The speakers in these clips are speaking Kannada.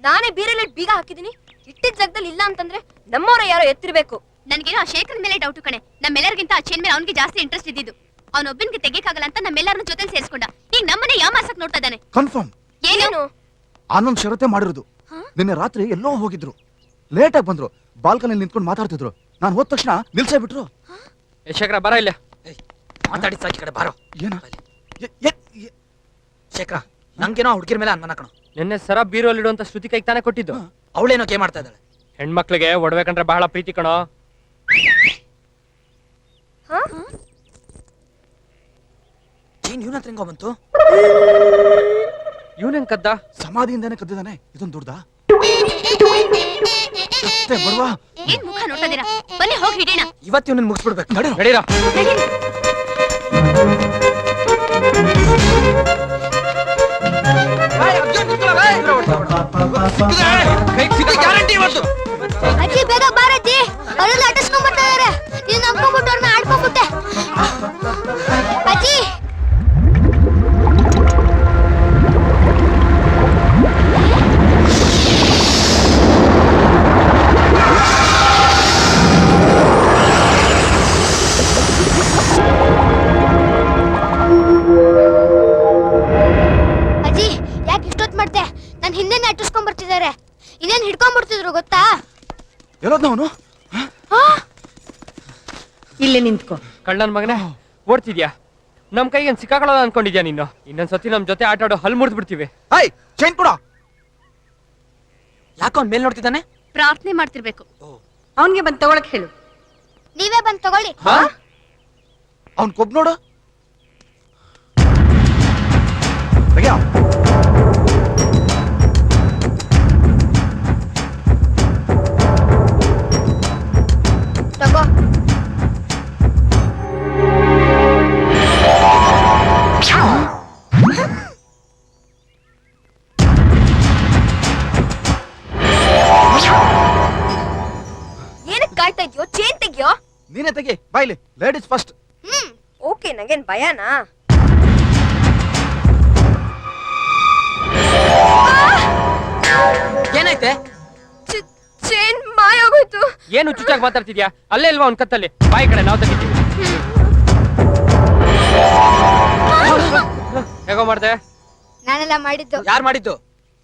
ನಾನೇ ಬೀರಲ್ಲಿ ಬೀಗ ಹಾಕಿದೀನಿ. ಇಟ್ಟಿದ್ ಜಾಗದಲ್ಲಿ ಇಲ್ಲ ಅಂತಂದ್ರೆ ನಮ್ಮವರ ಯಾರೋ ಎತ್ತಿರ್ಬೇಕು. ನನ್ಗೇನೋ ಆ ಶೇಖರ್ ಮೇಲೆ ಡೌಟ್ ಕಣೆ. ನಮ್ಮೆಲ್ಲರಿಗಿಂತ ಆ ಚೇನ್ ಮೇಲೆ ಅವನಿಗೆ ಜಾಸ್ತಿ ಇಂಟ್ರೆಸ್ಟ್ ಇದ್ದಿದ್ದು. ಅವನೊಬ್ಬನಿಗೆ ತೆಗಿಯಕ್ಕಾಗಲ್ಲ ಅಂತ ನಮ್ಮೆಲ್ಲರನ್ನ ಜೊತೆ ಸೇರಿಸ್ಕೊಂಡ. ಈಗ ನಮ್ಮನೆ ಯಾಮಾಸಕ್ ನೋಡ್ತಾ ಇದ್ದಾನೆ? ಕನ್ಫರ್ಮ್ ಏನೇನು ಏನು? ಆನಂದ್ ಶರತೆ ಮಾಡಿರೋದು. ಹಾ? ನಿನ್ನೆ ರಾತ್ರಿ ಎಲ್ಲೋ ಹೋಗಿದ್ರು. ಲೇಟ್ ಆಗಿ ಬಂದ್ರು. ಬಾಲ್ಕನಿಯಲ್ಲಿ ನಿಂತ್ಕೊಂಡು ಮಾತಾಡ್ತಿದ್ರು. ನಾನು ಹೋದ ತಕ್ಷಣ ನಿಲ್ಸೇ ಬಿಟ್ರು. ಏ ಶೇಖರ ಬರ ಇಲ್ಲ. ಮಾತಾಡಿ ಸಾಕಿ ಕಡೆ ಬಾರೋ. ಏನ? ಶೇಖರ ನಂಗೇನೋ ಹುಡುಗಿರ ಮೇಲೆ ಅನ್ನ ಕಣೋ. ನಿನ್ನೆ ಸರ ಬೀರೋಲಿಡುವಂತ ಶ್ರುತಿ ಕೈಗೆ ತಾನೇ ಕೊಟ್ಟಿದ್ದು. ಅವಳೇನೋ ಕೇ ಮಾಡ್ತಾ ಇದ್ದಾಳೆ. ಹೆಣ್ಮಕ್ಳಿಗೆ ಒಡವೆ ಕಂಡ್ರೆ ಬಹಳ ಪ್ರೀತಿ ಕಣೋ. ಹಾ? ಚೀನ್ ಇವನ ಹತ್ರ ಹೆಂಗೋ ಬಂತು? ಇವನೇನ್ ಕದ್ದ? ಸಮಾಧಿಯಿಂದಾನೆ ಕದ್ದಿದ್ದಾನೆ. ಇದೊಂದು ದುಡ್ದ? ಬಡವಾ? ಏನ್ ಮುಖ ನೋಡ್ತಾ ಇದೀರಾ ಬನ್ನಿ ಹೋಗಿ ಹಿಡಿಯೋಣ. ಇವತ್ತು ಇವನನ್ನ ಮುಗಿಸ್ಬಿಡ್ಬೇಕು. ನಡಿ. ನಡೀರ. ಅಜ್ಜಿ ಬೇಗ ಬಾರಜ್ಜಿ. ಅಲ್ಲೆಲ್ಲ ಇದಾರೆ. ನೀನ್ ನಂಬ್ಕೊಂಡ್ಬಿಟ್ಟು ಅವ್ರನ್ನ ಆಡ್ಕೊಂಡ್ಬಿಟ್ಟೆ ಅವನು? ಇಲ್ಲೇ ನಿಂತ್ಕೋ. ಕಳ್ಳನ್ ಮಗನೇ ಓಡ್ತಿದ್ಯಾ? ನಮ್ ಕೈಗೆ ಸಿಕ್ಕಾಕೊಳ್ಳೋದ ಅನ್ಕೊಂಡಿದ್ಯಾ ನೀನು? ಇನ್ನೊಂದ್ಸತಿ ನಮ್ ಜೊತೆ ಆಟ ಆಡೋ ಹಲ್ ಮುರಿದ್ ಬಿಡ್ತೀವಿ ಹಾಯ್ ಚೈನ್ ಕೊಡ. ಯಾಕೋ ಅವ್ನ್ ಮೇಲ್ ನೋಡ್ತಿದ್ದಾನೆ? ಪ್ರಾರ್ಥನೆ ಮಾಡ್ತಿರ್ಬೇಕು. ಅವನ್ಗೆ ಬಂದ್ ತಗೊಳಕ್ ಹೇಳು. ನೀವೇ ಬಂದ್ ತಗೊಳ್ಳಿ. ಅವ್ನ್ ಕೊಬ್ ನೋಡು. ತೆಗ್ಯಾ. ನೀನೇ ತೆಗಿ ಬಾಯ್ಲಿ. ಲೇಡೀಸ್ ಫಸ್ಟ್ ಹ್ಮ್ ಓಕೆ ನಂಗೇನ್ ಭಯನಾ? ಏನೈತೆ ಚೇನ್ ಮಾಯೋಗೋಯ್ತು. ಏನು ಚುಚ್ಚಾಗಿ ಮಾತಾಡ್ತಿದ್ಯಾ? ಅಲ್ಲೇ ಇಲ್ವಾ ಅವ್ನ ಕತ್ತಲ್ಲಿ? ಬಾಯಿ ಕಡೆ ನಾವು ತೆಗಿತೀವಿ. ಹೇಗೋ ಮಾಡ್ದೆ? ನಾನೆಲ್ಲ ಮಾಡಿದ್ದು. ಯಾರು ಮಾಡಿದ್ದು?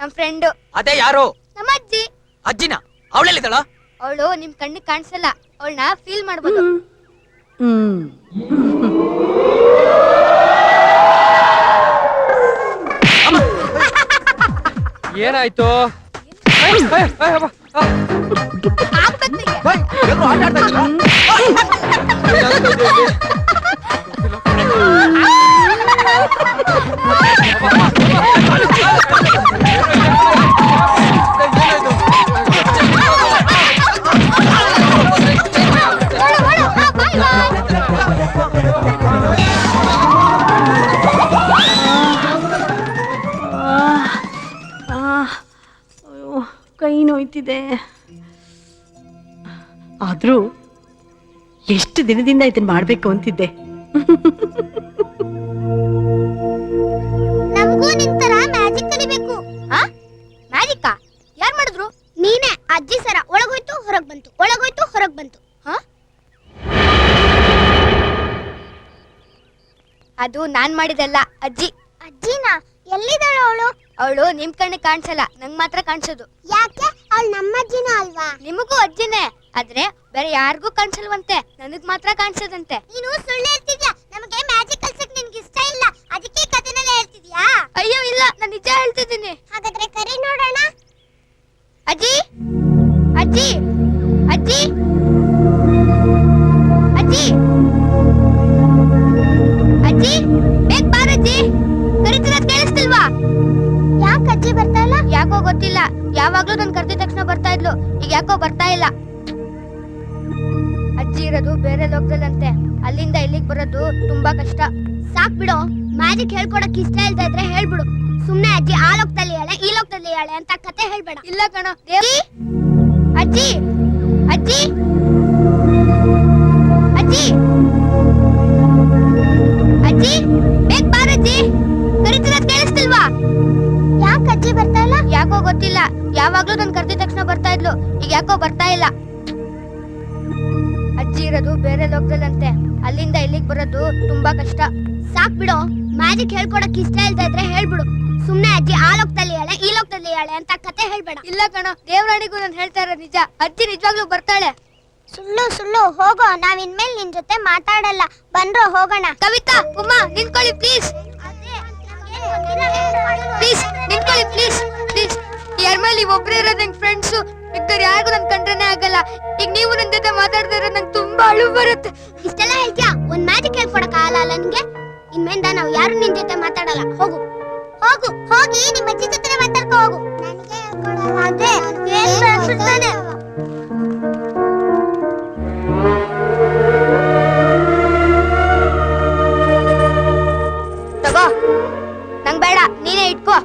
ನಮ್ ಫ್ರೆಂಡು. ಅದೇ ಯಾರು? ನಮ್ಮ ಅಜ್ಜಿ ಅಜ್ಜಿನ ಅವಳೆಲ್ಲಿದ್ದಾಳ ಅವಳು ನಿಮ್ ಕಣ್ಣಿಗೆ ಕಾಣಿಸಲ್ಲ ಅವಳನ್ನ ಫೀಲ್ ಮಾಡ್ಬೋದು. ಹ್ಮ್. ಏನಾಯ್ತು? ಏಯ್, ಅಬ್ಬಾ, ಆ. ಎಷ್ಟು ದಿನದಿಂದ ಇದನ್ನ ಮಾಡ್ಬೇಕು ಅಂತಿದ್ದೆ. ನಮಗೂ ನಿನ್ ತರ ಮ್ಯಾಜಿಕ್ ಕಲಿಬೇಕು. ಆ? ಮ್ಯಾಜಿಕ್ಕಾ ಯಾರ್ ಮಾಡಿದ್ರು? ನೀನೇ. ಅಜ್ಜಿ ಸರ. ಒಳಗೋಯ್ತು ಹೊರಗ್ ಬಂತು. ಒಳಗೋಯ್ತು ಹೊರಗ್ ಬಂತು. ಹಾ? ಅದು ನಾನ್ ಮಾಡಿದಲ್ಲ ಅಜ್ಜಿ. ಅಜ್ಜಿನ? ಎಲ್ಲಿದ್ದಾಳು ಅವಳು? ಅವಳು ನಿಮ್ ಕಣ್ಣಿಗೆ ಕಾಣಿಸಲ್ಲ. ನಂಗ್ ಮಾತ್ರ ಕಾಣಿಸೋದು. ಯಾಕೆ? ಅವಳು ನಮ್ಮ ಅಜ್ಜಿನ ಅಲ್ವಾ? ನಿಮಗೂ ಅಜ್ಜಿನೇ. ಆದ್ರೆ ಬೇರೆ ಯಾರಿಗೂ ಕಾಣಿಸಲ್ವಂತೆ. ನನಗ್ ಮಾತ್ರ ಕಾಣಿಸದಂತೆ. ನೀನು ಸುಳ್ಳು ಹೇಳ್ತಿದ್ಯಾ? ನಮಗೆ ಮ್ಯಾಜಿಕ್ ಕಲ್ಸಕ್ ನಿನ್ಗೆ ಇಷ್ಟ ಇಲ್ಲ. ಅದಕ್ಕೆ ಕಥೆನಲ್ಲ ಹೇಳ್ತಿದ್ಯಾ? ಅಯ್ಯೋ ಇಲ್ಲ. ನಾನು ನಿಜ ಹೇಳ್ತಿದ್ದೀನಿ. ಹಾಗಾದ್ರೆ ಕರಿ ನೋಡೋಣ. ಅಜ್ಜಿ? ಅಜ್ಜಿ? ಅಜ್ಜಿ? ಅಜ್ಜಿ? ಅಜ್ಜಿ? ಬೇಗ ಬಾರಜ್ಜಿ ಕರಿತಿರೋದ್ ಕೇಳಿಸ್ತಿಲ್ವಾ? ಯಾಕೆ ಅಜ್ಜಿ ಬರ್ತಾ ಇಲ್ಲ? ಯಾಕೋ ಗೊತ್ತಿಲ್ಲ. ಯಾವಾಗ್ಲೂ ನನ್ ಕರೆದ ತಕ್ಷಣ ಬರ್ತಾ ಇದ್ಲು. ಈಗ ಯಾಕೋ ಬರ್ತಾ ಇಲ್ಲ. ಅಜ್ಜಿ ಇರೋದು ಬೇರೆ ಲೋಕದಲ್ಲಂತೆ. ಅಲ್ಲಿಂದ ಇಲ್ಲಿಗೆ ಬರೋದು ತುಂಬಾ ಕಷ್ಟ. ಸಾಕ್ ಬಿಡು. ಮ್ಯಾಜಿಕ್ ಹೇಳ್ಕೊಡಕ್ ಇಷ್ಟ ಇಲ್ತಾ ಇದ್ರೆ ಹೇಳ್ಬಿಡು. ಸುಮ್ನೆ ಅಜ್ಜಿ ಆ ಲೋಕದಲ್ಲಿ ಹೇಳೆ ಈ ಲೋಕದಲ್ಲಿ ಹೇಳೆ ಅಂತ ಕತೆ ಹೇಳ್ಬೇಡ. ಇಲ್ಲ ಕಣ ಅಜ್ಜಿ ಅಜ್ಜಿ ಅಜ್ಜಿ. ಬರೋದು ತುಂಬಾ ಕಷ್ಟ ಸಾಕ್ ಬಿಡು ಮ್ಯಾಜಿಕ್ ಹೇಳ್ಕೊಡಕ್ ಇಷ್ಟ ಇಲ್ದೇ ಇದ್ರೆ ಹೇಳ್ಬಿಡು ಸುಮ್ನೆ ಅಜ್ಜಿ ಆ ಲೋಕದಲ್ಲಿ ಹೇಳೆ ಈ ಲೋಕದಲ್ಲಿ ಹೇಳೆ ಅಂತ ಕತೆ ಹೇಳ್ಬೇಡ ಇಲ್ಲ ಕಣ ದೇವರಾಣಿಗೂ ನಾನು ಹೇಳ್ತಾ ಇರೋ ನಿಜ ಅಜ್ಜಿ ನಿಜವಾಗ್ಲೂ ಬರ್ತಾಳೆ ಸುಳ್ಳು ಸುಳ್ಳು ಹೋಗೋ ನಾವ್ ಇನ್ಮೇಲೆ ನಿನ್ ಜೊತೆ ಮಾತಾಡಲ್ಲ ಬಂದ್ರು ಹೋಗೋಣ ಕವಿತಾ ಉಮ್ಮ ನಿಂತ್ಕೊಳ್ಳಿ ಪ್ಲೀಸ್ ಪ್ಲೀಸ್ ನಿಂತ್ಕೊಳ್ಳಿ ಪ್ಲೀಸ್ ಪ್ಲೀಸ್ ಯಾರ ಮೇಲೆ ಒಬ್ರೇ ಇರೋದು ಫ್ರೆಂಡ್ಸು ಮಿಕ್ದವ್ರು ಯಾರಿಗೂ ನನ್ ಕಂಡ್ರನೇ ಆಗಲ್ಲ. ಈಗ ನೀವು ನನ್ ಜೊತೆ ಮಾತಾಡ್ತಿದ್ರೆ ನಂಗೆ ತುಂಬಾ ಅಳು ಬರುತ್ತೆ. ಇಷ್ಟೆಲ್ಲ ಹೇಳ್ತೀಯಾ? ಒಂದ್ ಮ್ಯಾಜಿಕ್ ಕೇಳ್ಕೊಡಕ್ ಆಗಲ್ಲ ನಿನ್ಗೆ? ಇನ್ಮೇಲಿಂದ ನಾವು ಯಾರು ನಿನ್ ಜೊತೆ ಮಾತಾಡಲ್ಲ. ಹೋಗು. ಹೋಗು. ಹೋಗಿ ನಿಮ್ಮ ಅಜ್ಜಿ ಜೊತೆ ಮಾತಾಡ್ಕೊ ಹೋಗು. ಅದೇ ಏನ್ ಅನ್ಸುತ್ತಾನೆ? ತಗೋ. ನಂಗ್ ಬೇಡ. ನೀನೇ ಇಟ್ಕೋ.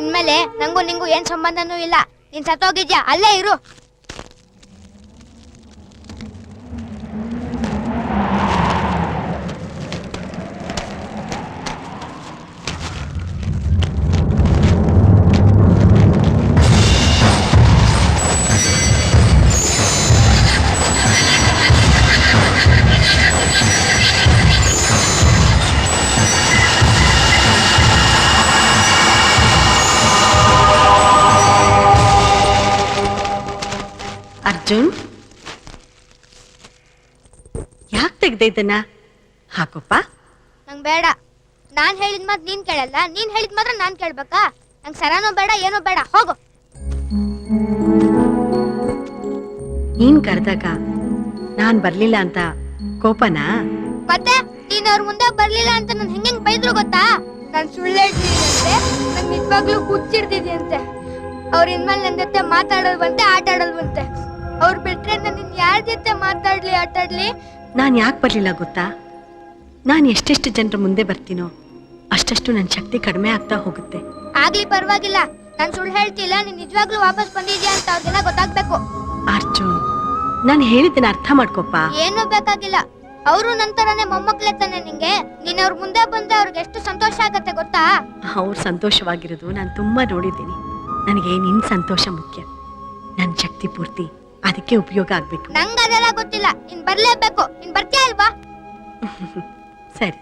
ಇನ್ಮೇಲೆ ನಂಗೂ ನಿಂಗೂ ಏನ್ ಸಂಬಂಧನೂ ಇಲ್ಲ. ನೀನ್ ಸತ್ತೋಗಿದ್ಯಾ? ಅಲ್ಲೇ ಇರು. ಇದನ್ನ? ಹಾಕೋಪ್ಪ. ನಂಗ್ ಬೇಡ. ನಾನ್ ಹೇಳಿದ್ ಮಾತ್ ನೀನ್ ಕೇಳಲ್ಲ. ನೀನ್ ಹೇಳಿದ್ ಮಾತ್ರ ನಾನ್ ಕೇಳ್ಬೇಕಾ? ನಂಗ್ ಸರಾನೂ ಬೇಡ ಏನೋ ಬೇಡ. ಹೋಗು. ನೀನ್ ಕರೆದಾಗ ನಾನ್ ಬರ್ಲಿಲ್ಲ ಅಂತ ಕೋಪನಾ? ಮತ್ತೆ ನೀನ್ ಅವ್ರ ಮುಂದೆ ಬರ್ಲಿಲ್ಲ ಅಂತ ನನ್ ಹೆಂಗ್ ಬೈದ್ರು ಗೊತ್ತಾ? ನಾನ್ ಸುಳ್ಳು ಹೇಳ್ತಿದ್ದಂತೆ ನಂಗ್ ನಿಜವಾಗ್ಲೂ ಹುಚ್ಚಿಡ್ತಿದ್ಯಂತೆ ಅವ್ರ ಇನ್ಮೇಲೆ ನನ್ ಜೊತೆ ಮಾತಾಡೋದ್ ಬಂತೆ ಆಟ ಆಡೋದ್ ಬಂತೆ ಅವ್ರು ಬಿಟ್ರೆ ನಾನು ಇನ್ ಯಾರ ಜೊತೆ ಮಾತಾಡ್ಲಿ ಆಟಾಡ್ಲಿ? ನಾನ್ ಯಾಕೆ ಬರಲಿಲ್ಲ ಗೊತ್ತಾ? ನಾನು ಎಷ್ಟೆಷ್ಟು ಜನರ ಮುಂದೆ ಬರ್ತೀನೋ ಅಷ್ಟಷ್ಟು ನನ್ನ ಶಕ್ತಿ ಕಡಿಮೆ ಆಗ್ತಾ ಹೋಗುತ್ತೆ. ಆಗ್ಲಿ ಪರವಾಗಿಲ್ಲ. ನಾನು ಸುಳ್ಳು ಹೇಳ್ತಿಲ್ಲ ನೀನ್ ನಿಜವಾಗ್ಲೂ ವಾಪಸ್ ಬಂದಿದ್ಯಾ ಅಂತ ಅವ್ರಿಗೆಲ್ಲ ಗೊತ್ತಾಗ್ಬೇಕು. ಅರ್ಜುನ್ ನಾನು ಹೇಳಿದ್ದನ್ನ ಅರ್ಥ ಮಾಡ್ಕೊಪ್ಪ. ಏನು ಬೇಕಾಗಿಲ್ಲ. ಅವರು ನಂತರನೇ ಮೊಮ್ಮಕ್ಳೆ ತಾನೆ ನಿಂಗೆ. ನೀನ್ ಅವ್ರ ಮುಂದೆ ಬಂದ್ರೆ ಅವ್ರಿಗೆ ಎಷ್ಟು ಸಂತೋಷ ಆಗತ್ತೆ ಗೊತ್ತಾ? ಅವ್ರು ಸಂತೋಷವಾಗಿರೋದು ನಾನು ತುಂಬಾ ನೋಡಿದ್ದೀನಿ. ನನಗೆ ನಿನ್ನ ಸಂತೋಷ ಮುಖ್ಯ. ನನ್ನ ಶಕ್ತಿ ಪೂರ್ತಿ. ಅದಕ್ಕೆ ಉಪಯೋಗ ಆಗ್ಬೇಕು ನಂಗೆ ಅದೆಲ್ಲ ಗೊತ್ತಿಲ್ಲ. ನೀನ್ ಬರ್ಲೇಬೇಕು. ನೀನ್ ಬರ್ತೀಯ ಅಲ್ವಾ? ಸರಿ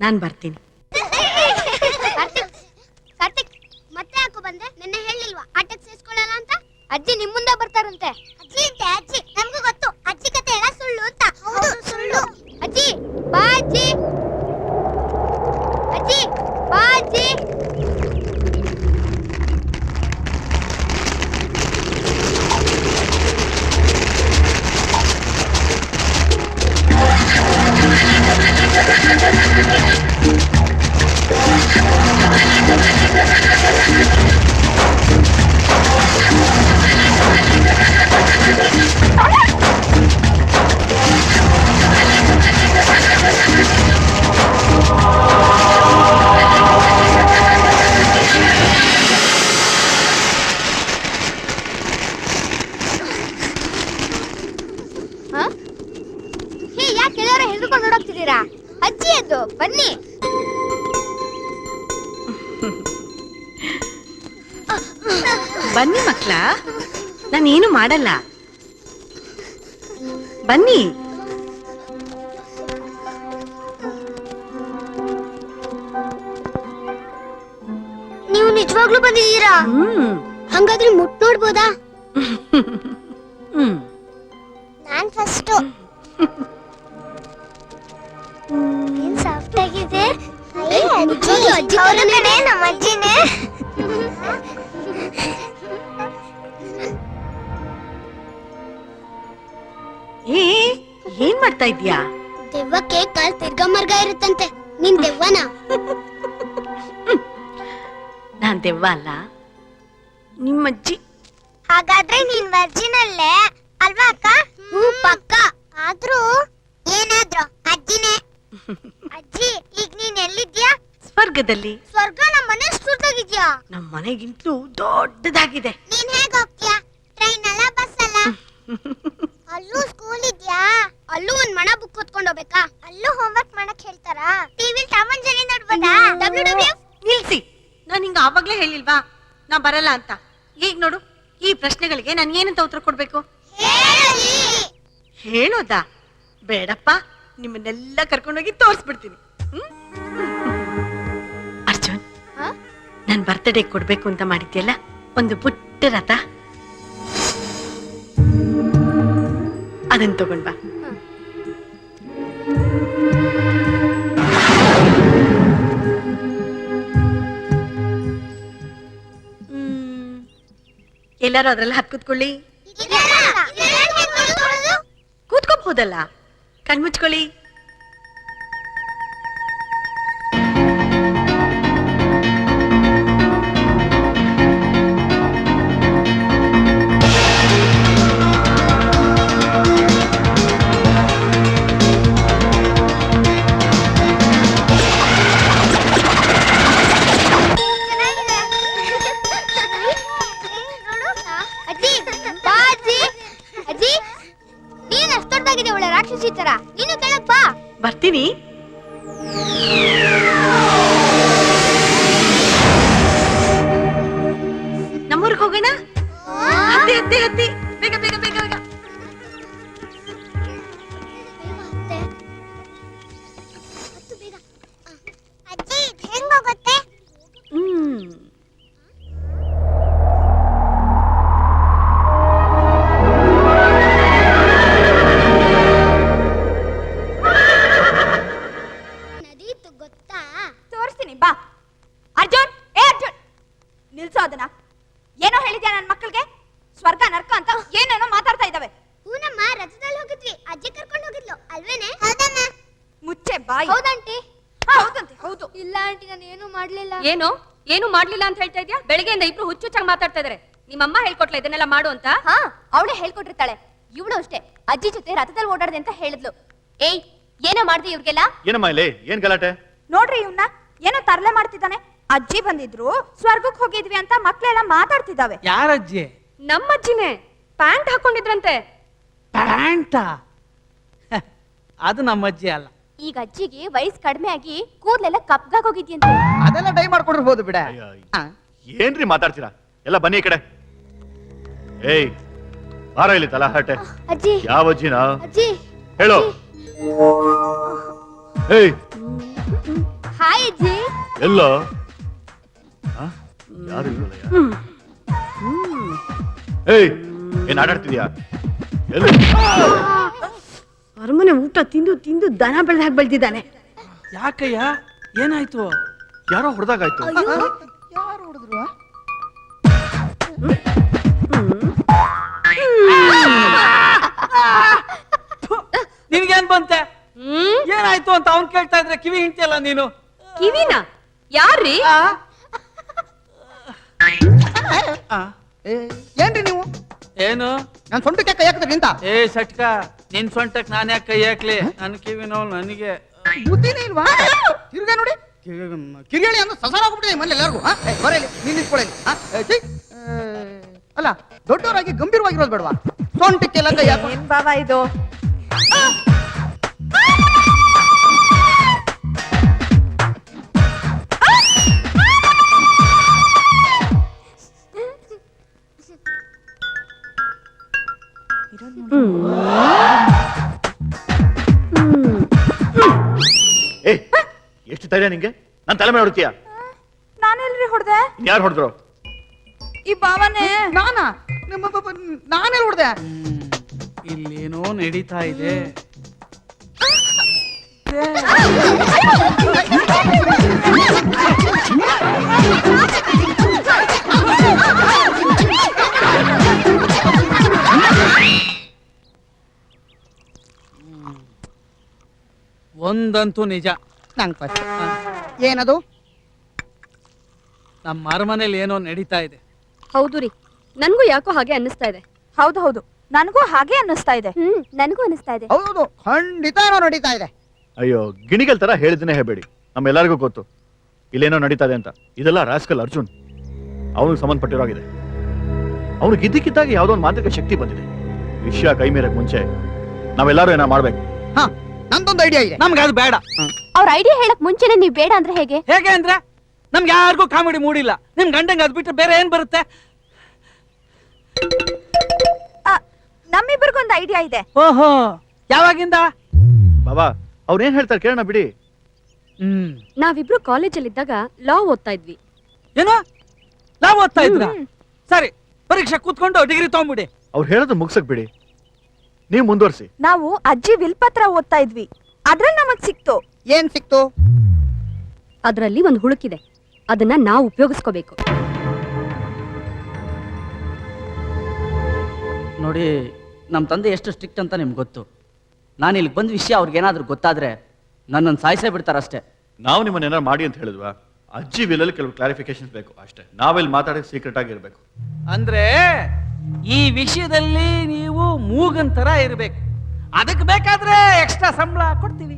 ನಾನು ಬರ್ತೀನಿ. ಕಾರ್ತಿಕ್ ಕಾರ್ತಿಕ್ ಮತ್ತೆ ಯಾಕೋ ಬಂದೆ? ನಿನ್ನೆ ಹೇಳಿಲ್ವಾ ಆಟಕ್ಕೆ ಸೇರಿಸ್ಕೊಳ್ಳಲ್ಲ ಅಂತ? ಅಜ್ಜಿ ನಿಮ್ ಮುಂದೆ ಬರ್ತಾರಂತೆ. ಅಜ್ಜಿ ಅಂತೆ ಅಜ್ಜಿ. ನಮಗೂ ಗೊತ್ತು. ಅಜ್ಜಿ ಕತೆ ಎಲ್ಲ ಸುಳ್ಳು ಅಂತ. ಹೌದು ಸುಳ್ಳು. ಅಜ್ಜಿ ಬಾ ಅಜ್ಜಿ. ಅಜ್ಜಿ ಬಾ ಅಜ್ಜಿ. ಮಾಡಲ್ಲ. ಬನ್ನಿ. ನೀವು ನಿಜವಾಗ್ಲೂ ಬಂದಿದ್ದೀರಾ? ಹ್ಮ್. ಹಂಗಾದ್ರೆ ಮುಟ್ ನೋಡ್ಬೋದಾ? ಹ್ಮ್. ನಾನ್ ಫಸ್ಟ್ ಏನ್ ಸಾಫ್ಟ್ ಆಗಿದೆ? ಅಜ್ಜಿ ನಮ್ಮ ಅಜ್ಜಿನೇ ಏನ್ ಮಾಡ್ತಾ ಇದ್ಯಾ ದೆವ್ವಕ್ಕೆ ಕಾಲ್ ತಿರ್ಗ ಮರ್ಗ ಇರುತ್ತಂತೆ. ನಿನ್ ದೆವ್ವನ? ನಾನ್ ದೆವ್ವ ಅಲ್ಲ. ನಿಮ್ಮಜ್ಜಿ ಹಾಗಾದ್ರೆ ನಿನ್ ವರ್ಜಿನಲ್ಲೇ ಅಲ್ವಾ ಅಕ್ಕ? ಹ್ಞೂ ಪಕ್ಕ ಆದ್ರೂ ಏನಾದ್ರು ಅಜ್ಜಿನೇ. ಅಜ್ಜಿ ಈಗ ನೀನ್ ಎಲ್ಲಿದ್ಯಾ ಸ್ವರ್ಗದಲ್ಲಿ. ಸ್ವರ್ಗ ನಮ್ಮ ಮನೆ ಸುರ್ದಾಗಿದ್ಯಾ? ನಮ್ಮ ಮನೆಗಿಂತಲೂ ದೊಡ್ಡದಾಗಿದೆ. ನೀನ್ ಹೇಗ್ ಹೋಗ್ತೀಯಾ? ಟ್ರೈನ್ ಅಲ್ಲ ಬಸ್ ಅಲ್ಲ? ಅಲ್ಲೂ ಸ್ಕೂಲ್ ಇದ್ಯಾ? ಅಲ್ಲೂ ಒಂದ್ ಮಣ ಬುಕ್ ಹೊತ್ಕೊಂಡ್ ಹೋಗ್ಬೇಕಾ? ಅಲ್ಲೂ ಹೋಮ್ವರ್ಕ್ ಮಾಡಕ್ ಹೇಳ್ತಾರಾ? ಟಿವಿ ಟಾಮನ್ ಜರಿ ನೋಡ್ಬೋದಾ? ಡಬ್ಲ್ಯೂ ಡಬ್ಲ್ಯೂ ನಿಲ್ಸಿ. ನಾನು ಹಿಂಗ ಆವಾಗ್ಲೇ ಹೇಳಿಲ್ವಾ? ನಾ ಬರಲ್ಲ ಅಂತ. ಈಗ ನೋಡು ಈ ಪ್ರಶ್ನೆಗಳಿಗೆ ನಾನು ಏನಂತ ಉತ್ತರ ಕೊಡ್ಬೇಕು? ಹೇಳೋದಾ? ಬೇಡಪ್ಪ ನಿಮ್ಮನ್ನೆಲ್ಲ ಕರ್ಕೊಂಡೋಗಿ ತೋರಿಸ್ಬಿಡ್ತೀನಿ. ಹ್ಮ್? ಅರ್ಜುನ್ ನನ್ ಬರ್ತ್ಡೇ ಕೊಡ್ಬೇಕು ಅಂತ ಮಾಡಿದ್ಯಲ್ಲ? ಒಂದು ಪುಟ್ಟ ರಥ. ಅದನ್ನ ತಗೊಂಡ್ ಬಾ. ಎಲ್ಲರೂ ಅದ್ರಲ್ಲಿ ಹತ್ ಕೂತ್ಕೊಳ್ಳಿ. ಕೂತ್ಕೋಬಹುದಲ್ಲ. ಕಣ್ಮುಚ್ಕೊಳ್ಳಿ. ಬೆಳಗ್ಗೆಯಿಂದ ಇಬ್ರು ಹುಚ್ಚುಚ್ಚಾಗಿ ಮಾತಾಡ್ತಾ ಇದಾರೆ. ನಿಮ್ಮಮ್ಮ ಹೇಳ್ಕೊಟ್ಲ ಇದನ್ನೆಲ್ಲ ಮಾಡು ಅಂತ? ಹಾ ಅವಳೇ ಹೇಳ್ಕೊಟ್ಟಿರ್ತಾಳೆ. ಇವಳು ಅಷ್ಟೇ. ಅಜ್ಜಿ ಜೊತೆ ರಥದಲ್ಲಿ ಓಡಾಡ್ದೆ ಅಂತ ಹೇಳಿದ್ಲು. ಏಯ್ ಏನೋ ಮಾಡ್ದೆ ಇವ್ರಿಗೆಲ್ಲ? ಏನಮ್ಮ ಇಲ್ಲಿ? ಏನ್ ಗಲಾಟೆ? ನೋಡ್ರಿ ಇವ್ನ ಏನೋ ತರಲೆ ಮಾಡ್ತಿದ್ದಾನೆ. ಅಜ್ಜಿ ಬಂದಿದ್ರು ಸ್ವರ್ಗಕ್ಕೆ ಹೋಗಿದ್ವಿ ಅಂತ ಮಕ್ಳೆಲ್ಲ ಮಾತಾಡ್ತಿದ್ದಾವೆ. ಯಾರಜ್ಜಿ ನಮ್ಮ ಅಜ್ಜಿನೇ ಪ್ಯಾಂಟ್ ಹಾಕೊಂಡಿದ್ರಂತೆ. ಪ್ಯಾಂಟ? ಅದು ನಮ್ಮ ಅಜ್ಜಿ ಅಲ್ಲ. ಈಗ ಅಜ್ಜಿಗೆ ವಯಸ್ಸು ಕಡಿಮೆ ಆಗಿ ಕೂದಲೆಲ್ಲ ಕಪ್ಗಾಗ್ ಹೋಗಿದ್ಯಂತೆ. ಅದೆಲ್ಲ ಡೈ ಮಾಡ್ಕೊಂಡಿರ್ಬೋದು ಬಿಡ. ಏನ್ರಿ ಮಾತಾಡ್ತೀರಾ? ಎಲ್ಲ ಬನ್ನಿ ಈ ಕಡೆ. ಏಯ್ ಬಾರ ಇಲ್ಲಿ ತಲಾ ಅಜ್ಜಿ. ಯಾವ ಅಜ್ಜಿನ? ಅಜ್ಜಿ. ಹೇಳು. ಏಯ್. ಹಾಯ್ ಅಜ್ಜಿ. ಎಲ್ಲೋ? ಆ? ಯಾರು ಇಲ್ವಲ್ಲಯ್ಯ? ಏಯ್ ಏನ್ ಆಟಾಡ್ತಿದ್ಯಾ? ಎಲ್ಲಿ? ಅರಮನೆ ಊಟ ತಿಂದು ತಿಂದು ದನ ಬೆಳೆದ ಹಾಗೆ ಬೆಳೆದಿದ್ದಾನೆ. ಯಾಕಯ್ಯ? ಏನಾಯ್ತು? ಯಾರೋ ಹೊಡೆದಾಗಾಯ್ತು? ನಿನ್ಗೇನ್ ಬಂತೆ? ಏನಾಯ್ತು ಅಂತ ಅವ್ನ್ ಕೇಳ್ತಾ ಇದ್ರೆ ಕಿವಿ ಹಿಂಡ್ತಿಯಲ್ಲ ನೀನು? ಕಿವಿನ? ಯಾರ್ರೀ? ಆ? ಏನ್ರಿ ನೀವು? ಏನು? ನಾನ್ ಸೊಂಟಕ್ಕೆ ಕೈ ಹಾಕಿದ್ರಿ ನಿಂತ? ಏ ಸಟ್ಕ ನಿನ್ ಸೊಂಟಕ್ ನಾನ್ ಯಾಕೆ ಕೈ ಹಾಕ್ಲಿ? ನನ್ ಕಿವಿ ನೋವು ನನಗೆ. ಬುದ್ಧಿನೇ ಇಲ್ವಾ? ತಿರ್ಗಾ ನೋಡಿ. ಕಿರಿಯಳಿ ಅಂದ್ರೆ ಸಸಾರ ಹೋಗ್ಬಿಟ್ಟಿದೆ ಮನೆ ಎಲ್ಲರಿಗೂ ಬರಲಿ ನೀನ್ ನಿಂತ್ಕೊಳ್ಳಿ. ಅಲ್ಲ ದೊಡ್ಡವರಾಗಿ ಗಂಭೀರವಾಗಿರೋದು ಬೇಡವಾ? ಸೊಂಟಕ್ಕೆಲ್ಲ ಕೈ ಹಾಕಿ ಏನ್ ಬಾಬಾ ಇದು? ಏ ಧೈರ್ಯ ನಿಂಗೆ? ನನ್ ತಲೆ ಮೇಲೆ ಹೊಡ್ತೀಯ? ನಾನೆಲ್ರಿ ಹೊಡ್ದೆ? ಯಾರು ಹೊಡೆದ್ರು? ಈ ಬಾವನೇ ನಾನಾ? ನಿಮ್ಮ ಪಾಪ ನಾನೇ ಹೊಡ್ದೆ? ಇಲ್ಲೇನೋ ನಡೀತಾ ಇದೆ. ಒಂದಂತೂ ನಿಜ. ನಂಗೆ ಫಸ್ಟ್ ಏನದು? ನಮ್ಮ ಅರಮನೇಲಿ ಏನೋ ನಡೀತಾ ಇದೆ. ಹೌದು ರೀ. ನನ್ಗೂ ಯಾಕೋ ಹಾಗೆ ಅನ್ನಿಸ್ತಾ ಇದೆ. ಹೌದು ಹೌದು. ನನಗೂ ಹಾಗೆ ಅನ್ನಿಸ್ತಾ ಇದೆ. ಹ್ಮ್ ನನಗೂ ಅನ್ನಿಸ್ತಾ ಇದೆ. ಹೌದು ಖಂಡಿತ ಏನೋ ನಡೀತಾ ಇದೆ. ಅಯ್ಯೋ ಗಿಣಿಗಲ್ ತರ ಹೇಳಿದ್ನೇ ಹೇಳಬೇಡಿ. ನಮ್ಮೆಲ್ಲರಿಗೂ ಗೊತ್ತು. ಇಲ್ಲೇನೋ ನಡೀತಾ ಇದೆ ಅಂತ. ಇದೆಲ್ಲ ರಾಸ್ಕಲ್ ಅರ್ಜುನ್. ಅವನಿಗೆ ಸಂಬಂಧಪಟ್ಟಿರೋಗಿದೆ. ಅವನಿಗೆ ಇದ್ದಕ್ಕಿದ್ದಾಗ ಯಾವುದೋ ಒಂದು ಮಾಂತ್ರಿಕ ಶಕ್ತಿ ಬಂದಿದೆ. ವಿಷಯ ಕೈ ಮೀರಕ್ ಮುಂಚೆ ನಾವೆಲ್ಲರೂ ಏನೋ ಮಾಡ್ಬೇಕು. ಹಾ ನಂದೊಂದು ಐಡಿಯಾ ಇದೆ. ನಮ್ಗೆ ಅದು ಬೇಡ. ಅವ್ರ ಐಡಿಯಾ ಹೇಳಕ್ ಮುಂಚೆನೆ ನೀವ್ ಬೇಡ ಅಂದ್ರೆ ಹೇಗೆ? ಹೇಗೆ ಅಂದ್ರೆ? ನಮ್ಗೆ ಯಾರಿಗೂ ಕಾಮಿಡಿ ಮೂಡಿಲ್ಲ. ನಿಮ್ ಗಂಡಂಗೆ ಅದ್ ಬಿಟ್ಟು ಬೇರೆ ಏನ್ ಬರುತ್ತೆ? ಆ, ನಮ್ಮಿಬ್ರಿಗೊಂದು ಐಡಿಯಾ ಇದೆ. ಓಹೋ ಯಾವಾಗಿಂದ? ಬಾಬಾ ಅವ್ರು ಏನ್ ಹೇಳ್ತಾರೆ ಕೇಳೋಣ ಬಿಡಿ. ಹ್ಮ್. ನಾವಿಬ್ರು ಕಾಲೇಜಲ್ಲಿದ್ದಾಗ ಲಾ ಓದ್ತಾ ಇದ್ವಿ. ಏನೋ? ಲಾ ಓದ್ತಾ ಇದ್ರ? ಸರಿ ಪರೀಕ್ಷೆ ಕೂತ್ಕೊಂಡು ಡಿಗ್ರಿ ತಗೊಂಡ್ಬಿಡಿ. ಅವ್ರು ಹೇಳೋದು ಮುಗ್ಸಕ್ ಬಿಡಿ. ನೀವು ಮುಂದುವರಿಸಿ. ನಾವು ಅಜ್ಜಿ ವಿಲ್ಪತ್ರ ಓದ್ತಾ ಇದ್ವಿ. ಅದ್ರಲ್ಲಿ ನಮಗ್ ಸಿಕ್ತು. ಏನ್ ಸಿಕ್ತು? ಅದರಲ್ಲಿ ಒಂದು ಹುಳುಕಿದೆ. ಅದನ್ನ ನಾವು ಉಪಯೋಗಿಸ್ಕೋಬೇಕು. ನೋಡಿ ನಮ್ಮ ತಂದೆ ಎಷ್ಟು ಸ್ಟ್ರಿಕ್ಟ್ ಅಂತ ನಿಮ್ಗೆ ಗೊತ್ತು. ನಾನು ಇಲ್ಲಿ ಬಂದ ವಿಷಯ ಅವ್ರಿಗೇನಾದ್ರೂ ಗೊತ್ತಾದ್ರೆ ನನ್ನನ್ನು ಸಾಯಿಸೇ ಬಿಡ್ತಾರಷ್ಟೇ ನಾವು ನಿಮ್ಮನ್ನ ಏನಾರು ಮಾಡಿ ಅಂತ ಹೇಳಿದ್ವಾ? ಅಜ್ಜಿ ವಿಲಲ್ಲಿ ಕೆಲವು ಕ್ಲಾರಿಫಿಕೇಶನ್ ಬೇಕು ಅಷ್ಟೇ. ನಾವಿಲ್ಲಿ ಮಾತಾಡೋದು ಸೀಕ್ರೆಟ್ ಆಗಿರ್ಬೇಕು ಅಂದ್ರೆ ಈ ವಿಷಯದಲ್ಲಿ ನೀವು ಮೂಗನ್ ತರ ಇರ್ಬೇಕು. ಅದಕ್ಕೆ ಬೇಕಾದ್ರೆ ಎಕ್ಸ್ಟ್ರಾ ಸಂಬಳ ಕೊಡ್ತೀವಿ.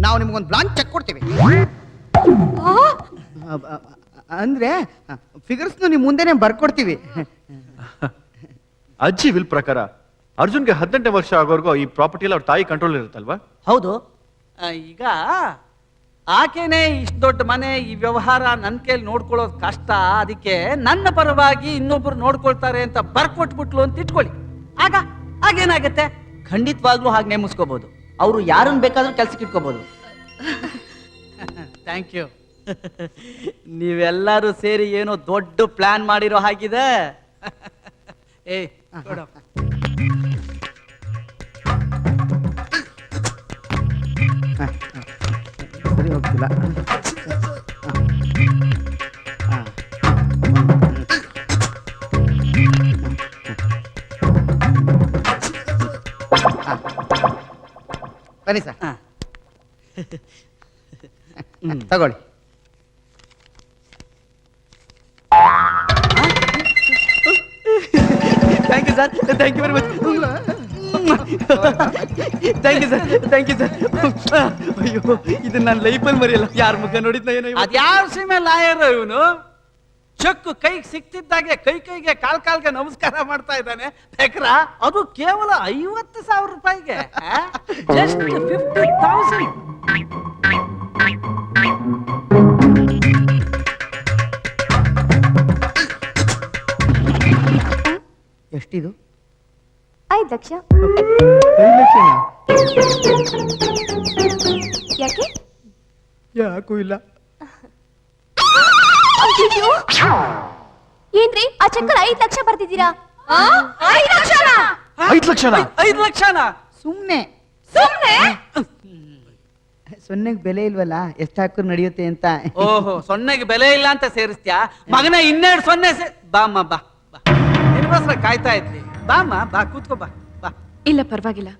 ನಾವು ನಿಮ್ಗೊಂದು ಬ್ಲಾಂಕ್ ಚೆಕ್ ಕೊಡ್ತೀವಿ. ಅ- ಅ- ಅಂದ್ರೆ ಫಿಗರ್ಸ್ ನಿಮ್ ಮುಂದೆನೆ ಬರ್ಕೊಡ್ತೀವಿ. ಅಜ್ಜಿ ವಿಲ್ ಪ್ರಕಾರ ಅರ್ಜುನ್ಗೆ ಹದಿನೆಂಟು ವರ್ಷ ಆಗೋರ್ಗು ಈ ಪ್ರಾಪರ್ಟಿಯಲ್ಲಿ ಅವ್ರ ತಾಯಿ ಕಂಟ್ರೋಲ್ ಇರುತ್ತಲ್ವಾ? ಹೌದು. ಆ, ಈಗ ಆಕೆನೆ ಇಷ್ಟು ದೊಡ್ಡ ಮನೆ ಈ ವ್ಯವಹಾರ ನನ್ನ ಕೈಲಿ ನೋಡ್ಕೊಳ್ಳೋದು ಕಷ್ಟ ಅದಕ್ಕೆ ನನ್ನ ಪರವಾಗಿ ಇನ್ನೊಬ್ರು ನೋಡ್ಕೊಳ್ತಾರೆ ಅಂತ ಬರ್ಕೊಟ್ಬಿಟ್ಲು ಅಂತ ಇಟ್ಕೊಳ್ಳಿ. ಆಗ ಆಗೇನಾಗತ್ತೆ? ಖಂಡಿತವಾಗ್ಲೂ ಹಾಗೆ ನೇಮಿಸ್ಕೋಬಹುದು ಅವರು ಯಾರನ್ನು ಬೇಕಾದ್ರೂ ಕೆಲ್ಸಕ್ಕೆ ಇಟ್ಕೋಬಹುದು ಥ್ಯಾಂಕ್ ಯು ನೀವೆಲ್ಲರೂ ಸೇರಿ ಏನೋ ದೊಡ್ಡ ಪ್ಲಾನ್ ಮಾಡಿರೋ ಹಾಗಿದೆ ಏ. ಸರಿ ಹೋಗ್ತಿಲ್ಲ ಬನ್ನಿ ಸರ್. ಹಾ. ತಗೊಳ್ಳಿ. Thank you sir thank you very much thank you sir thank you sir ಅಯ್ಯೋ ಇದು ನನ್ನ ಲೈಫಲ್ಲಿ ಮರೆಯಲ್ಲ. ಯಾರ ಮುಖ ನೋಡಿದ್ನ ಏನೋ ಇವತ್ತು. ಅದ್ಯಾವ ಸಿನಿಮಾ ಲಾಯರ್ ಇವನು ಚೆಕ್ ಕೈಗೆ ಸಿಕ್ತಿದ್ದಾಗೆ ಕೈ ಕೈಗೆ ಕಾಲ್ ಕಾಲ್ಗೆ ನಮಸ್ಕಾರ ಮಾಡ್ತಾ ಇದ್ದಾನೆ. ಬೇಕ್ರ ಅದು ಕೇವಲ ಐವತ್ತು ಸಾವಿರ ರೂಪಾಯಿಗೆ ಜಸ್ಟ್ ಫಿಫ್ಟಿ ತೌಸಂಡ್ ಎಷ್ಟಿದು? ಐದು ಲಕ್ಷ? ಯಾಕೆ? ಯಾಕೂ ಇಲ್ಲ. ಏನ್ರಿ ಆ ಚೆಕ್ಕಲ್ಲಿ ಐದು ಲಕ್ಷ ಬರ್ತಿದ್ದೀರಾ ಐದು ಲಕ್ಷನ? ಐದು ಲಕ್ಷನಾ? ಐದು ಲಕ್ಷನ? ಸುಮ್ನೆ. ಸುಮ್ನೆ? ಸೊನ್ನೆಗೆ ಬೆಲೆ ಇಲ್ವಲ್ಲ ಎಷ್ಟು ಹಾಕಿದ್ರು ನಡೆಯುತ್ತೆ ಅಂತ. ಓಹೋ ಸೊನ್ನೆಗೆ ಬೆಲೆ ಇಲ್ಲ ಅಂತ ಸೇರಿಸ್ತ್ಯಾ? ಮಗನ ಇನ್ನೆರಡು ಸೊನ್ನೆ ಸೇ ಬಾಮ್ಮ ಬಾ ಬಾ. ನಿನ್ಗೋಸ್ಕರ ಕಾಯ್ತಾ ಇದ್ವಿ ಬಾಮ್ಮ ಬಾ ಕೂತ್ಕೋ ಬಾ ಬಾ. ಇಲ್ಲ ಪರವಾಗಿಲ್ಲ.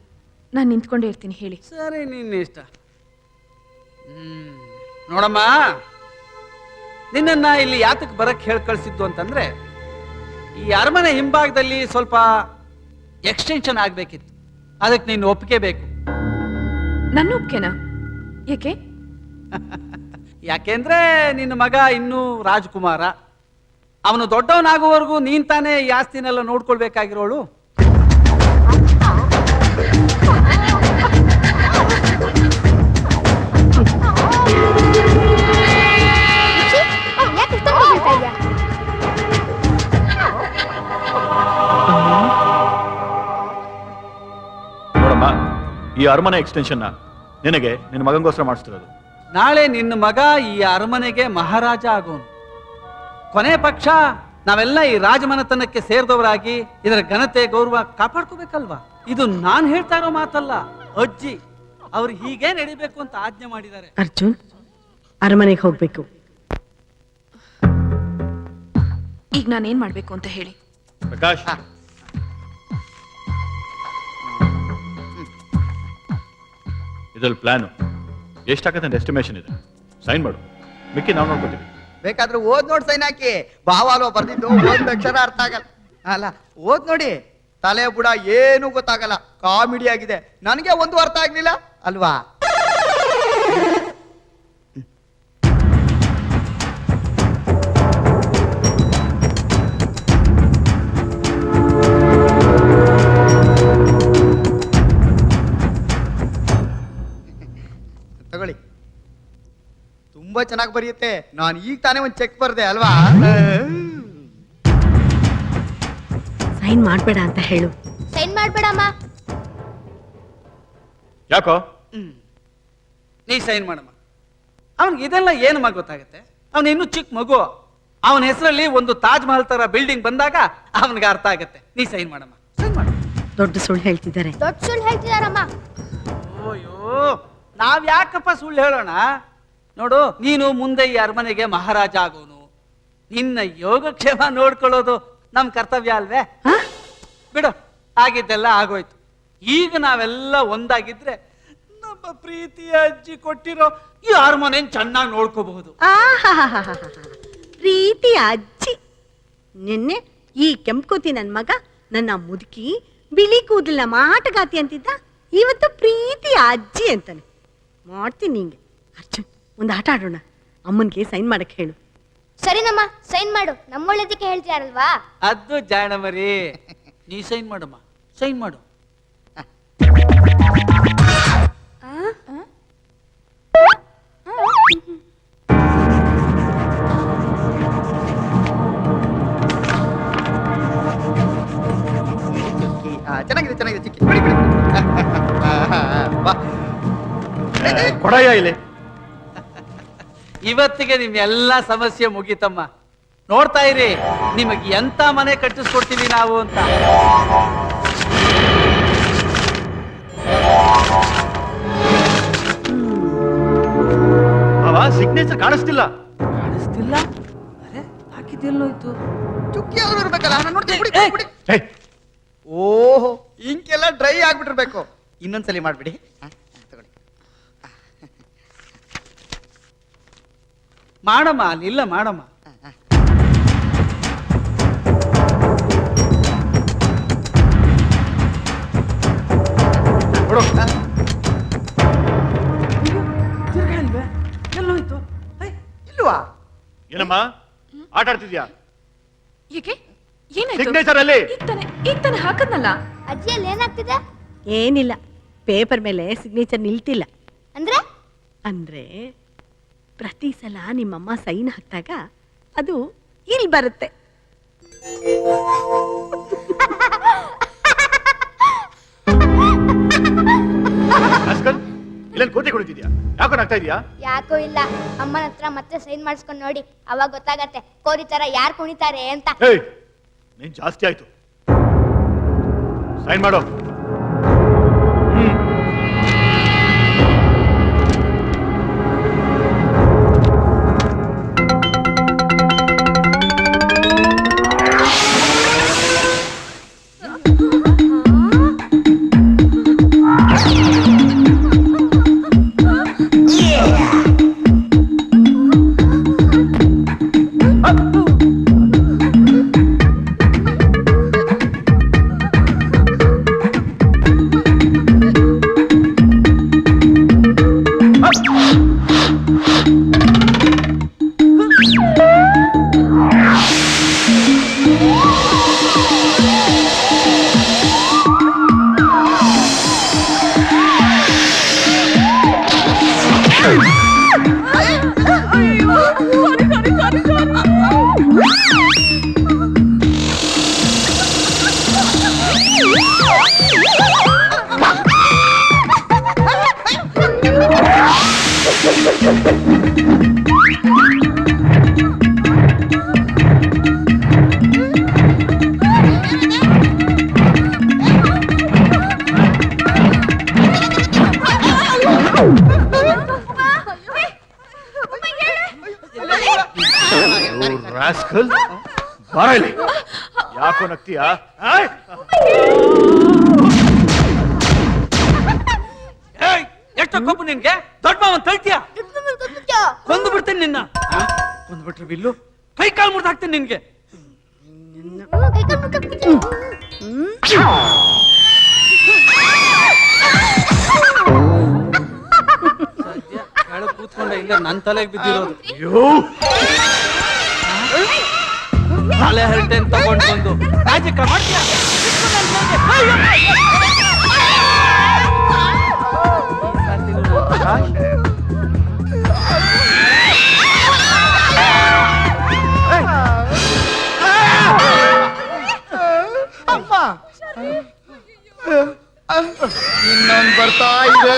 ನಾನು ನಿಂತ್ಕೊಂಡೇ ಇರ್ತೀನಿ ಹೇಳಿ. ಸರಿ ನಿನ್ನ ಇಷ್ಟ. ಹ್ಮ್. ನೋಡಮ್ಮ ನಿನ್ನನ್ನ ಇಲ್ಲಿ ಯಾತಕ್ಕೆ ಬರಕ್ ಹೇಳಿ ಕಳಿಸಿದ್ದು ಅಂತಂದ್ರೆ ಈ ಅರಮನೆ ಹಿಂಭಾಗದಲ್ಲಿ ಸ್ವಲ್ಪ ಎಕ್ಸ್ಟೆನ್ಷನ್ ಆಗ್ಬೇಕಿತ್ತು. ಅದಕ್ಕೆ ನೀನು ಒಪ್ಪಿಗೆ ಬೇಕು. ನನ್ನ ಒಪ್ಕೆನಾ ಯಾಕೆ? ಯಾಕೆಂದ್ರೆ ನಿನ್ನ ಮಗ ಇನ್ನೂ ರಾಜ್ಕುಮಾರ. ಅವನು ದೊಡ್ಡವನಾಗುವವರೆಗೂ ನೀನ್ ತಾನೇ ಈ ಆಸ್ತಿನೆಲ್ಲ ನೋಡ್ಕೊಳ್ಬೇಕಾಗಿರೋಳು. ಅರಮನೆ ಎಕ್ಸ್ಟೆನ್ಷನ್ ನಿನಗೆ ನಿನ್ನ ಮಗಂಗೋಸ್ಕರ ಮಾಡಿಸ್ತಿರೋದು. ನಾಳೆ ನಿನ್ನ ಮಗ ಈ ಅರಮನೆಗೆ ಮಹಾರಾಜ ಆಗೋನು. ಕೊನೆ ಪಕ್ಷ ನಾವೆಲ್ಲ ಈ ರಾಜಮನೆತನಕ್ಕೆ ಸೇರಿದವರಾಗಿ ಇದರ ಘನತೆ ಗೌರವ ಕಾಪಾಡ್ಕೋಬೇಕಲ್ವಾ? ಇದು ನಾನ್ ಹೇಳ್ತಾ ಇರೋ ಮಾತಲ್ಲ ಅಜ್ಜಿ. ಅವ್ರು ಹೀಗೆ ನಡಿಬೇಕು ಅಂತ ಆಜ್ಞೆ ಮಾಡಿದ್ದಾರೆ. ಅರ್ಜುನ್ ಅರಮನೆಗೆ ಹೋಗ್ಬೇಕು. ಈಗ ನಾನೇನ್ ಮಾಡ್ಬೇಕು ಅಂತ ಹೇಳಿ? ಪ್ರಕಾಶ್. ಇದ್ರಲ್ಲಿ ಪ್ಲಾನು ಎಷ್ಟಾಗತ್ತೆ ಅಂತ ಎಸ್ಟಿಮೇಷನ್ ಇದೆ. ಸೈನ್ ಮಾಡು. ಮಿಕ್ಕಿ ನಾವು ನೋಡ್ಕೊತೀವಿ. ಬೇಕಾದ್ರೆ ಓದ್ ನೋಡಿ ಸೈನ್ ಹಾಕಿ. ಬಾವಾಲೋ ಬರ್ದಿದ್ದು, ಓದ್ ಅಕ್ಷರ ಅರ್ಥ ಆಗಲ್ಲ. ಅಲ್ಲ, ಓದ್ ನೋಡಿ. ತಲೆ ಬುಡ ಏನು ಗೊತ್ತಾಗಲ್ಲ. ಕಾಮಿಡಿ ಆಗಿದೆ. ನನಗೆ ಒಂದು ಅರ್ಥ ಆಗ್ಲಿಲ್ಲ, ಅಲ್ವಾ? ತುಂಬಾ ಚೆನ್ನಾಗಿ ಬರೆಯುತ್ತೆ. ನಾನು ಈಗ ತಾನೇ ಒಂದು ಚೆಕ್ ಬರ್ದೆ ಅಲ್ವಾ? ಸೈನ್ ಮಾಡಬೇಡ ಅಂತ ಹೇಳು. ಸೈನ್ ಮಾಡ್ಬೇಡಮ್ಮ. ಯಾಕೋ? ನೀ ಸೈನ್ ಮಾಡಮ್ಮ. ಅವನಿಗೆ ಇದೆಲ್ಲ ಏನು ಮಗ ಗೊತ್ತಾಗುತ್ತೆ? ಅವನು ಇನ್ನೂ ಚಿಕ್ಕ ಮಗು. ಅವನ ಹೆಸರಲ್ಲಿ ಒಂದು ತಾಜ್ ಮಹಲ್ ತರ ಬಿಲ್ಡಿಂಗ್ ಬಂದಾಗ ಅವನಿಗೆ ಅರ್ಥ ಆಗುತ್ತೆ. ನೀ ಸೈನ್ ಮಾಡಮ್ಮ. ಸೈನ್ ಮಾಡ. ದೊಡ್ಡ ಸುಳ್ಳು ಹೇಳ್ತಿದ್ದಾರೆ. ದೊಡ್ಡ ಸುಳ್ಳು ಹೇಳ್ತಿದಾರಮ್ಮ ಅಯ್ಯೋ ನಾವ್ ಯಾಕಪ್ಪ ಸುಳ್ಳು ಹೇಳೋಣ? ನೋಡು ನೀನು ಮುಂದೆ ಈ ಅರಮನೆಗೆ ಮಹಾರಾಜ ಆಗೋನು. ನಿನ್ನ ಯೋಗಕ್ಷೇಮ ನೋಡ್ಕೊಳ್ಳೋದು ನಮ್ಮ ಕರ್ತವ್ಯ ಅಲ್ವೇ? ಬಿಡು ಆಗಿದ್ದೆಲ್ಲ ಆಗೋಯ್ತು. ಈಗ ನಾವೆಲ್ಲ ಒಂದಾಗಿದ್ರೆ ನಮ್ಮ ಪ್ರೀತಿಯ ಅಜ್ಜಿ ಕೊಟ್ಟಿರೋ ಈ ಅರಮನೆನ್ ಚೆನ್ನಾಗಿ ನೋಡ್ಕೋಬಹುದು. ಪ್ರೀತಿ ಅಜ್ಜಿ. ನಿನ್ನೆ ಈ ಕೆಂಪುಕೋತಿ ನನ್ನ ಮಗ ನನ್ನ ಮುದುಕಿ ಬಿಳಿ ಕೂದಲಿನ ಮಾಟಗಾತಿ ಅಂತಿದ್ದ. ಇವತ್ತು ಪ್ರೀತಿ ಅಜ್ಜಿ ಅಂತಾನೆ. ಮಾಡ್ತೀನಿ ನಿಂಗೆ. ಅರ್ಜುನ್. ಒಂದು ಆಟ ಆಡೋಣ. ಅಮ್ಮನಿಗೆ ಸೈನ್ ಮಾಡಕ್ಕೆ ಹೇಳು. ಸರಿನಮ್ಮ ಸೈನ್ ಮಾಡು. ನಮ್ಮೊಳ್ಳೇದಕ್ಕೆ ಹೇಳ್ತೀಯಾರಲ್ವಾ ಅದು ಜಾಣ ಮರಿ ನೀ ಸೈನ್ ಮಾಡಮ್ಮ. ಸೈನ್ ಮಾಡು. ಚುಕ್ಕಿ. ಆ, ಚೆನ್ನಾಗಿದೆ ಚೆನ್ನಾಗಿದೆ ಚಿಕ್ಕಿ. ಬಿಡಿ ಬಿಡಿ. ಬಾ. ಕೊಡಯ್ಯ ಇಲ್ಲಿ. ಇವತ್ತಿಗೆ ನಿಮ್ ಎಲ್ಲಾ ಸಮಸ್ಯೆ ಮುಗೀತಮ್ಮ. ನೋಡ್ತಾ ಇರಿ ನಿಮಗೆ ಎಂತ ಮನೆ ಕಟ್ಟಿಸ್ಕೊಡ್ತೀವಿ ನಾವು ಅಂತ. ಅವ ಸಿಗ್ನೇಚರ್ ಕಾಣಿಸ್ತಿಲ್ಲ. ಕಾಣಿಸ್ತಿಲ್ಲ? ಅರೆ ಹಾಕಿದ್ದೆಲ್ಲೋಯ್ತು ಚುಕ್ಕಿ ಆದ್ರೂ ಇರ್ಬೇಕಲ್ಲ ನಾನು ನೋಡ್ತೀನಿ ಬಿಡಿ ಬಿಡಿ ಓಹೋ ಇಂಕೆಲ್ಲ ಡ್ರೈ ಆಗ್ಬಿಟ್ಟಿರ್ಬೇಕು. ಇನ್ನೊಂದ್ಸಲಿ ಮಾಡ್ಬಿಡಿ. ಮಾಡಮ್ಮ ಅಲ್ಲಿಲ್ಲ ಮಾಡಮ್ಮ. ಕೊಡು ತಿರ್ಗಾ ಇಲ್ವೇ? ಎಲ್ಲೋಯ್ತು ಐ, ಇಲ್ವಾ? ಏನಮ್ಮ? ಆಟ ಆಡ್ತಿದ್ಯಾ? ಏಕೆ? ಏನಾಯ್ತು? ಸಿಗ್ನೇಚರ್ ಅಲ್ಲಿ. ಈಗ ತಾನೆ ಈಗ ತಾನೆ ಹಾಕದ್ನಲ್ಲ? ಅಜ್ಜಿಯಲ್ಲಿ ಏನಾಗ್ತಿದೆ? ಏನಿಲ್ಲ. ಪೇಪರ್ ಮೇಲೆ ಸಿಗ್ನೇಚರ್ ನಿಲ್ತಿಲ್ಲ. ಅಂದ್ರೆ? ಅಂದ್ರೆ ಪ್ರತಿ ಸಲ ನಿಮ್ಮಮ್ಮ ಸೈನ್ ಹಾಕಿದಾಗ ಅದು ಇಲ್ಲಿ ಬರುತ್ತೆ. ಭಾಸ್ಕರ್ ಕುಡಿತಿದ್ಯಾ ಯಾಕೋ ಆಗ್ತಾ ಇದೀಯಾ? ಯಾಕೋ ಇಲ್ಲ. ಅಮ್ಮನ ಹತ್ರ ಮತ್ತೆ ಸೈನ್ ಮಾಡಿಸ್ಕೊಂಡು ನೋಡಿ. ಅವಾಗ ಗೊತ್ತಾಗತ್ತೆ ಕೋರಿ ತರ ಯಾರು ಕುಣಿತಾರೆ ಅಂತ. ಏಯ್ ನೀನ್ ಜಾಸ್ತಿ ಆಯ್ತು. ಸೈನ್ ಮಾಡು. ಯಾಕೋ ನಗ್ತೀಯ? ಆಯ್! ಏಯ್, ಎಷ್ಟು ಕೋಪ ನಿನ್ಗೆ? ದೊಡ್ಡ ಮಾವನ್ ತಳ್ತೀಯ? ಕೊಂದು ಬಿಡ್ತೀನಿ ನಿನ್ನ. ಕೊಂದು ಬಿಟ್ರೆ ಬಿಲ್ಲು? ಕೈ ಕಾಲು ಮುರಿದು ಹಾಕ್ತೀನಿ ನಿನ್ಗೆ. ಕೂತ್ಕೊಂಡ ಇಲ್ಲ ನನ್ನ ತಲೆಗೆ ಬಿದ್ದಿರೋದು. ಹಳೆ ಹರಟೆ ತಗೊಂಡು ಬಂದು ರಾಜಕ ಮಾಡ್ತೀಯ? ಇನ್ನೊಂದು ಬರ್ತಾ ಇದೆ.